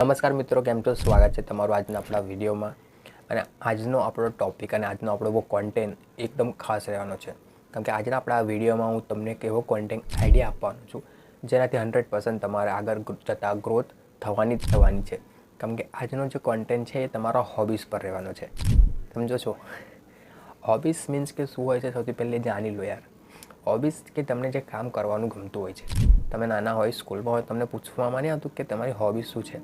નમસ્કાર મિત્રો, કેમ છો? સ્વાગત છે તમારું આજના આપણા વિડીયોમાં. અને આજનો આપણો ટોપિક અને આજનો આપણો કોન્ટેન્ટ એકદમ ખાસ રહેવાનો છે. કારણ કે આજના આપણા વિડીયોમાં હું તમને એવો કોન્ટેન્ટ આઈડિયા આપવાનો છું, જેનાથી હંડ્રેડ પર્સન્ટ તમારે આગળ જતાં ગ્રોથ થવાની જ થવાની છે. કારણ કે આજનો જે કોન્ટેન્ટ છે એ તમારા હોબીઝ પર રહેવાનો છે. સમજો છો? હોબીઝ મીન્સ કે શું હોય છે? સૌથી પહેલે જાણી લો યાર. હોબીઝ કે તમને જે કામ કરવાનું ગમતું હોય છે. તમે નાના હોય, સ્કૂલમાં હોય, તમને પૂછવામાં નહીં આવતું કે તમારી હોબીઝ શું છે?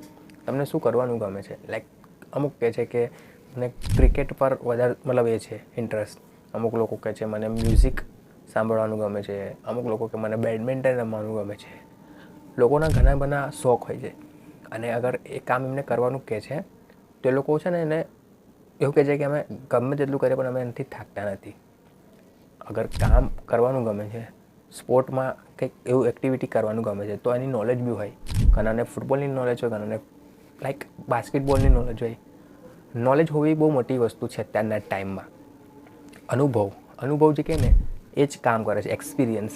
તમને શું કરવાનું ગમે છે? લાઈક અમુક કહે છે કે, મને ક્રિકેટ પર વધારે, મતલબ એ છે ઇન્ટરેસ્ટ અમુક લોકો કહે છે, મને મ્યુઝિક સાંભળવાનું ગમે છે. અમુક લોકો કે મને બેડમિન્ટન રમવાનું ગમે છે. લોકોના ઘણા બધા શોખ હોય છે. અને અગર એ કામ એમને કરવાનું કહે છે, તો એ લોકો છે ને એને એવું કહે છે કે અમે ગમે તેટલું કરીએ, પણ અમે એનાથી થાકતા નથી. અગર કામ કરવાનું ગમે છે, સ્પોર્ટમાં કંઈક એવું એક્ટિવિટી કરવાનું ગમે છે, તો એની નોલેજ બી હોય. ઘણાને ફૂટબોલની નોલેજ હોય, ઘણાને લાઈક બાસ્કેટબોલની નોલેજ હોય. નોલેજ હોવી બહુ મોટી વસ્તુ છે અત્યારના ટાઈમમાં અનુભવ. અનુભવ જે કહે ને, એ જ કામ કરે છે. એક્સપિરિયન્સ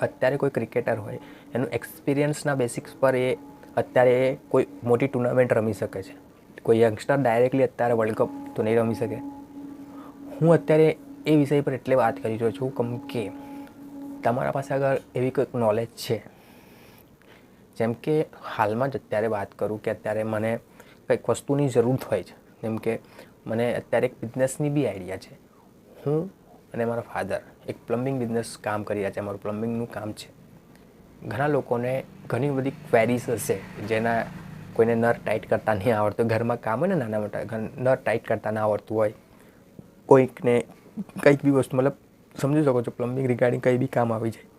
અત્યારે કોઈ ક્રિકેટર હોય, એનું એક્સપિરિયન્સના બેસિક્સ પર એ અત્યારે એ કોઈ મોટી ટુર્નામેન્ટ રમી શકે છે. કોઈ યંગસ્ટર ડાયરેક્ટલી અત્યારે વર્લ્ડ કપ તો નહીં રમી શકે. હું અત્યારે એ વિષય પર એટલે વાત કરી રહ્યો છું, કેમ કે તમારા પાસે અગર એવી કોઈક નોલેજ છે? જેમ કે હાલમાં જ અત્યારે વાત કરું કે અત્યારે મને કંઈક વસ્તુની જરૂર હોય છે. જેમ કે મને અત્યારે એક બિઝનેસની બી આઈડિયા છે. હું અને મારા ફાધર એક પ્લમ્બિંગ બિઝનેસ કામ કરી રહ્યા છે. અમારું પ્લમ્બિંગનું કામ છે. ઘણા લોકોને ઘણી બધી ક્વેરીઝ હશે જેના કોઈને નર ટાઈટ કરતા નહીં આવડતું. ઘરમાં કામ હોય ને નાના મોટા નર ટાઈટ કરતા ના આવડતું હોય. કોઈકને કંઈક બી વસ્તુ, મતલબ સમજી શકો છો પ્લમ્બિંગ રિગાર્ડિંગ કંઈ બી કામ આવી જાય.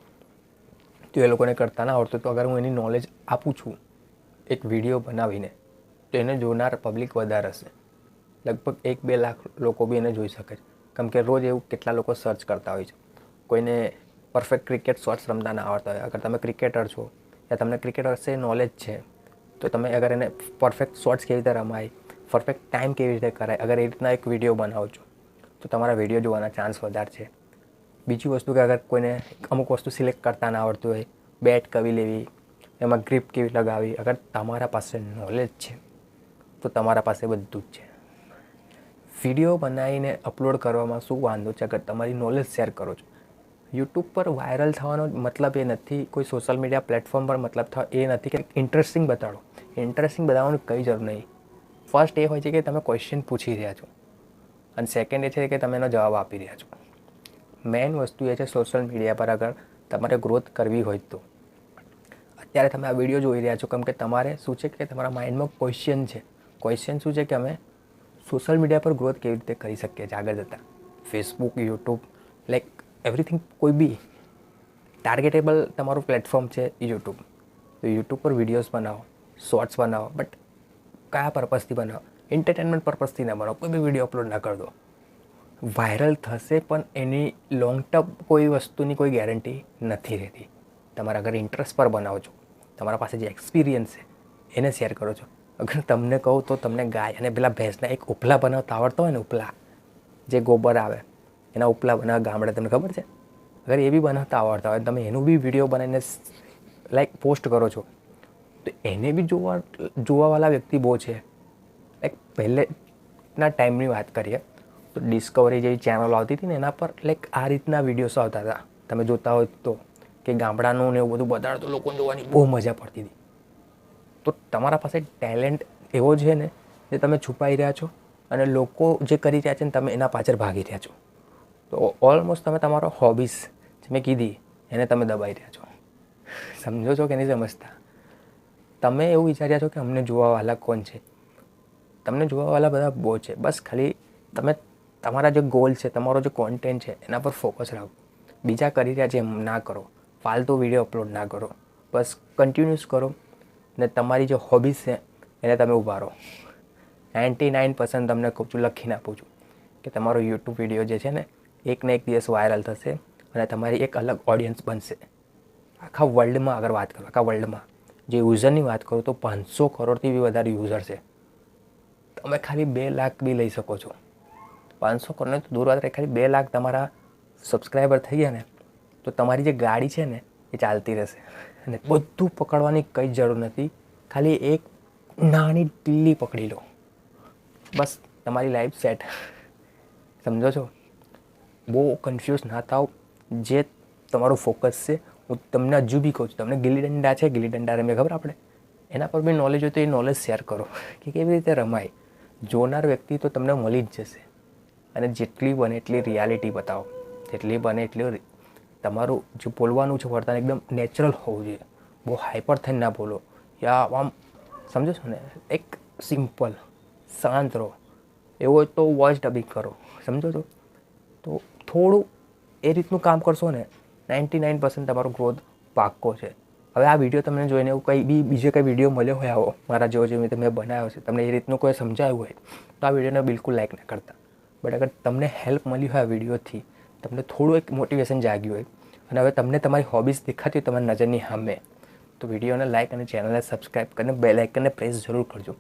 તો એ લોકોને કરતા ના આવડતું. તો અગર હું એની નોલેજ આપું છું, એક વીડિયો બનાવીને, તો એને જોનાર પબ્લિક વધારે હશે. લગભગ એક બે લાખ લોકો બી એને જોઈ શકે છે. કેમ કે રોજ એવું કેટલા લોકો સર્ચ કરતા હોય છે. કોઈને પરફેક્ટ ક્રિકેટ શોર્ટ્સ રમતા ના આવડતા હોય. અગર તમે ક્રિકેટર છો, યા તમને ક્રિકેટર વિશે નોલેજ છે, તો તમે અગર એને પરફેક્ટ શોર્ટ્સ કેવી રીતે રમાય પરફેક્ટ ટાઈમ કેવી રીતે કરાય, અગર એ રીતના એક વીડિયો બનાવો છો, તો તમારા વીડિયો જોવાના ચાન્સ વધારે છે. બીજી વસ્તુ કે અગર કોઈને અમુક વસ્તુ સિલેક્ટ કરતા ના આવડતું હોય બેટ કવી લેવી, એમાં ગ્રીપ કેવી લગાવી અગર તમારા પાસે નોલેજ છે, તો તમારા પાસે બધું જ છે. વીડિયો બનાવીને અપલોડ કરવામાં શું વાંધો છે? અગર તમારી નોલેજ શેર કરો છો. યુટ્યુબ પર વાયરલ થવાનો મતલબ એ નથી, કોઈ સોશિયલ મીડિયા પ્લેટફોર્મ પર મતલબ થવા એ નથી કે ઇન્ટરેસ્ટિંગ બતાડો. ઇન્ટરેસ્ટિંગ બતાવવાનું કંઈ જરૂર નહીં. ફર્સ્ટ એ હોય છે કે તમે ક્વેશ્ચન પૂછી રહ્યા છો. અને સેકન્ડ એ છે કે તમે એનો જવાબ આપી રહ્યા છો. મેઇન વસ્તુ એ છે સોશિયલ મીડિયા પર આગળ તમારે ગ્રોથ કરવી હોય તો. અત્યારે તમે આ વીડિયો જોઈ રહ્યા છો, કેમ કે તમારે શું છે કે તમારા માઇન્ડમાં ક્વેશ્ચન છે. ક્વેશ્ચન શું છે કે અમે સોશિયલ મીડિયા પર ગ્રોથ કેવી રીતે કરી શકીએ છીએ આગળ જતાં? ફેસબુક યુટ્યુબ લાઈક એવરીથિંગ કોઈ બી ટાર્ગેટેબલ તમારું પ્લેટફોર્મ છે યુટ્યુબ તો યુટ્યુબ પર વિડીયોઝ બનાવો શોર્ટ્સ બનાવો બટ કયા પર્પઝથી બનાવો? એન્ટરટેનમેન્ટ પર્પઝથી ના બનાવો, કોઈ બી વીડિયો અપલોડ ના કરી દો. વાયરલ થશે, પણ એની લોંગ ટર્મ કોઈ વસ્તુની કોઈ ગેરંટી નથી રહેતી. તમારા ઘરે ઇન્ટરેસ્ટ પર બનાવો છો. તમારા પાસે જે એક્સપિરિયન્સ છે, એને શેર કરો છો. અગર તમને કહું તો તમને ગાય અને પેલા ભેંસના એક ઉપલા બનાવતા આવડતા હોય ને, ઉપલા, જે ગોબર આવે, એના ઉપલા બનાવવા ગામડે, તમને ખબર છે? અગર એ બી બનાવતા આવડતા હોય, તમે એનું બી વીડિયો બનાવીને લાઈક પોસ્ટ કરો છો, તો એને બી જોવા, જોવાવાળા વ્યક્તિ બહુ છે. લાઈક પહેલેના ટાઈમની વાત કરીએ ડિસ્કવરી જેવી ચેનલ આવતી હતી ને એના પર લાઈક આ રીતના વિડીયોઝ આવતા હતા. તમે જોતા હોય તો, કે ગામડાનું ને એવું બધું બતાડતો લોકોને જોવાની બહુ મજા પડતી હતી. તો તમારા પાસે ટેલેન્ટ એવો છે ને, જે તમે છુપાઈ રહ્યા છો અને લોકો જે કરી રહ્યા છે ને તમે એના પાછળ ભાગી રહ્યા છો. તો ઓલમોસ્ટ તમે તમારો હોબીઝ જે મેં કીધી, એને તમે દબાઈ રહ્યા છો. સમજો છો કે નહીં સમજતા? તમે એવું વિચાર્યા છો કે અમને જોવાવાળા કોણ છે? તમને જોવાવાળા બધા બહુ છે. બસ ખાલી તમે તમારા જે ગોલ છે, તમારો જે કોન્ટેન્ટ છે, એના પર ફોકસ રાખો. બીજા કરી રહ્યા છે એમ ના કરો. ફાલતુ વીડિયો અપલોડ ના કરો. બસ કન્ટિન્યુઅસ કરો ને તમારી જે હોબીઝ છે, એને તમે ઉભારો નાઇન્ટી નાઇન પર્સન્ટ તમને કહું છું, લખીને આપું છું કે તમારો યુટ્યુબ વીડિયો જે છે ને એક ને એક દિવસ વાયરલ થશે અને તમારી એક અલગ ઓડિયન્સ બનશે. આખા વર્લ્ડમાં અગર વાત કરો, આખા વર્લ્ડમાં જે યુઝરની વાત કરું તો પાંચસો કરોડથી બી વધારે યુઝર છે. તમે ખાલી બે લાખ બી લઈ શકો છો. પાંચસો કરોડને તો દૂર વાત રહે, ખાલી બે લાખ તમારા સબસ્ક્રાઈબર થઈ ગયા ને, તો તમારી જે ગાડી છે ને, એ ચાલતી રહેશે. અને બધું પકડવાની કંઈ જરૂર નથી, ખાલી એક નાની ટીલી પકડી લો. બસ, તમારી લાઈફ સેટ સમજો છો? બહુ કન્ફ્યુઝ ના થાવ, જે તમારું ફોકસ છે, હું તમને હજુ બી કહું છું, તમને ગિલ્લી દંડા છે, ગિલ્લી દંડા રમે ખબર આપણે? એના પર બી નોલેજ હોય તો એ નોલેજ શેર કરો, કે કેવી રીતે રમાય. જોનાર વ્યક્તિ તો તમને મળી જ જશે. અને જેટલી બને એટલી રિયાલિટી બતાવો. જેટલી બને એટલી તમારું જે બોલવાનું છે વર્તન એકદમ નેચરલ હોવું જોઈએ. બહુ હાઈપર થઈને ના બોલો. યા, આમ, સમજો છો ને? એક સિમ્પલ શાંત રહો. એવું તો વોઇસ ડબિંગ કરો. સમજો છો? તો થોડું એ રીતનું કામ કરશો ને નાઇન્ટી નાઇન પર્સન્ટ તમારો ગ્રોથ પાક્કો છે. હવે આ વીડિયો તમને જોઈને એવું કંઈ બી, બીજો કંઈ વીડિયો મળ્યો હોય આવો, મારા જેવો જે મેં બનાવ્યો છે, તમને એ રીતનું કોઈ સમજાયું હોય, તો આ વિડીયોને બિલકુલ લાઇક ના કરતા. બટ અગર તમને હેલ્પ મળી હોય આ વિડીયોથી તમને થોડું એક મોટિવેશન જાગ્યું હોય અને હવે તમને તમારી હોબીઝ દેખાતી હોય તમારી નજરની સામે તો વિડીયોને લાઇક અને ચેનલને સબસ્ક્રાઈબ કરીને બે લાઇકનને પ્રેસ જરૂર કરજો